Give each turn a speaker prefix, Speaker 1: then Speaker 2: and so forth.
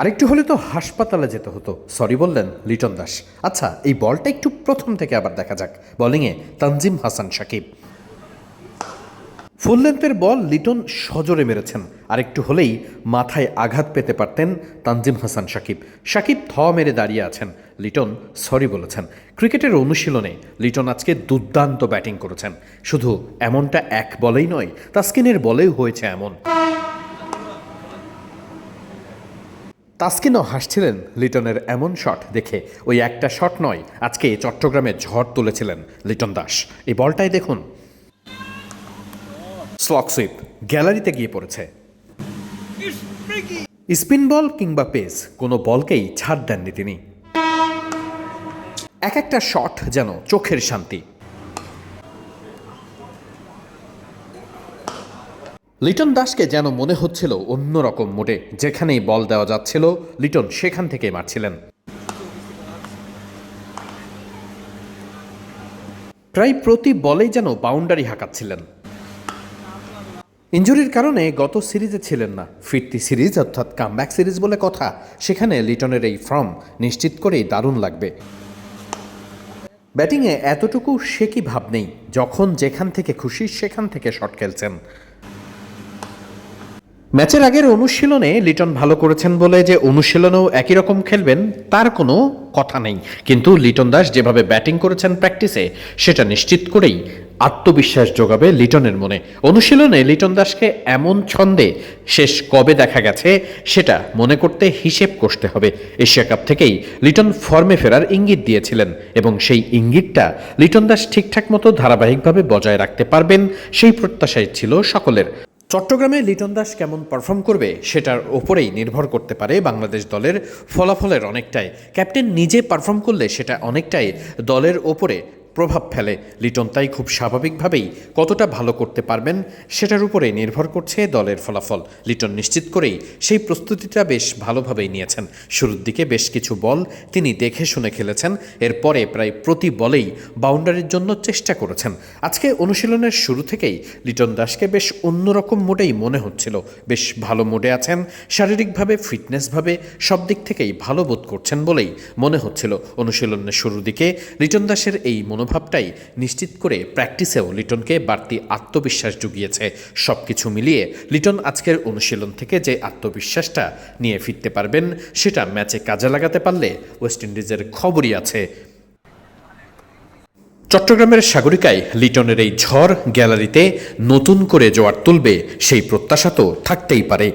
Speaker 1: আরেকটু হলে তো হাসপাতালে যেতে হতো। সরি বললেন লিটন দাস। আচ্ছা এই বলটা একটু প্রথম থেকে আবার দেখা যাক। বোলিংয়ে তানজিম হাসান সাকিব। ফুল লেন্থের বল লিটন সজোরে মেরেছেন। আরেকটু হলেই মাথায় আঘাত পেতে পারতেন তানজিম হাসান সাকিব। সাকিব থ মেরে দাঁড়িয়ে আছেন। লিটন সরি বলেছেন। ক্রিকেটের অনুশীলনে লিটন আজকে দুর্দান্ত ব্যাটিং করেছেন। শুধু এমনটা এক বলেই নয়, তাস্কিনের বলেও হয়েছে এমন। তাস্কিনও হাসছিলেন লিটনের এমন শট দেখে। ওই একটা শট নয়, আজকে চট্টগ্রামে ঝড় তুলেছিলেন লিটন দাস। এই বলটাই দেখুন। স্লকসুইপ গ্যালারিতে গিয়ে পড়েছে। স্পিন বল কিংবা পেস, কোনো বলকেই ছাড় দেননি তিনি। এক একটা শট যেন চোখের শান্তি। লিটন দাসকে যেন মনে হচ্ছিল অন্যরকম মোডে। যেখানেই বল দেওয়া যাচ্ছিল, লিটন সেখান থেকেই মারছিলেন। প্রায় প্রতি বলেই যেন বাউন্ডারি হাঁকাচ্ছিলেন। ইঞ্জুরির কারণে গত সিরিজে ছিলেন না। ফিরতি সিরিজ, অর্থাৎ কামব্যাক সিরিজ বলে কথা, সেখানে লিটনের এই ফর্ম নিশ্চিত করেই দারুণ লাগবে। ব্যাটিংয়ে এতটুকু সে কি ভাব নেই। যখন যেখান থেকে খুশি, সেখান থেকে শট খেলছেন। ম্যাচের আগের অনুশীলনে লিটন ভালো করেছেন বলে যে অনুশীলনেও একই রকম খেলবেন, তার কোনো কথা নেই। কিন্তু লিটন দাস যেভাবে ব্যাটিং করেছেন প্র্যাকটিসে, সেটা নিশ্চিত করেই আত্মবিশ্বাস যোগাবে লিটনের মনে। অনুশীলনে লিটন দাসকে এমন ছন্দে শেষ কবে দেখা গেছে, সেটা মনে করতে হিসেব কষতে হবে। এশিয়া কাপ থেকেই লিটন ফর্মে ফেরার ইঙ্গিত দিয়েছিলেন এবং সেই ইঙ্গিতটা লিটন দাস ঠিকঠাক মতো ধারাবাহিকভাবে বজায় রাখতে পারবেন, সেই প্রত্যাশাই ছিল সকলের। চট্টগ্রামে লিটন দাস কেমন পারফর্ম করবে সেটার ওপরেই নির্ভর করতে পারে বাংলাদেশ দলের ফলাফলের অনেকটাই। ক্যাপ্টেন নিজে পারফর্ম করলে সেটা অনেকটাই দলের ওপরে প্রভাব ফেলে। লিটন তাই খুব স্বাভাবিকভাবেই কতটা ভালো করতে পারবেন সেটার উপরেই নির্ভর করছে দলের ফলাফল। লিটন নিশ্চিত করেই সেই প্রস্তুতিটা বেশ ভালোভাবেই নিয়েছেন। শুরুর দিকে বেশ কিছু বল তিনি দেখে শুনে খেলেছেন। এরপরে প্রায় প্রতি বলেই বাউন্ডারির জন্য চেষ্টা করেছেন। আজকে অনুশীলনের শুরু থেকেই লিটন দাসকে বেশ অন্যরকম মোডেই মনে হচ্ছিল। বেশ ভালো মোডে আছেন, শারীরিকভাবে, ফিটনেসভাবে সব দিক থেকেই ভালো বোধ করছেন বলেই মনে হচ্ছিল। অনুশীলনের শুরুর দিকে লিটন দাসের এই মনোভাবটাই নিশ্চিত করে প্র্যাকটিসেও লিটনকে বাড়তি আত্মবিশ্বাস জুগিয়েছে। সব কিছু মিলিয়ে লিটন আজকের অনুশীলন থেকে যে আত্মবিশ্বাসটা নিয়ে ফিরতে পারবেন, সেটা ম্যাচে কাজে লাগাতে পারলে ওয়েস্ট ইন্ডিজের খবরই আছে। চট্টগ্রামের সাগরিকায় লিটনের এই ঝড় গ্যালারিতে নতুন করে জোয়ার তুলবে সেই প্রত্যাশা তো থাকতেই পারে।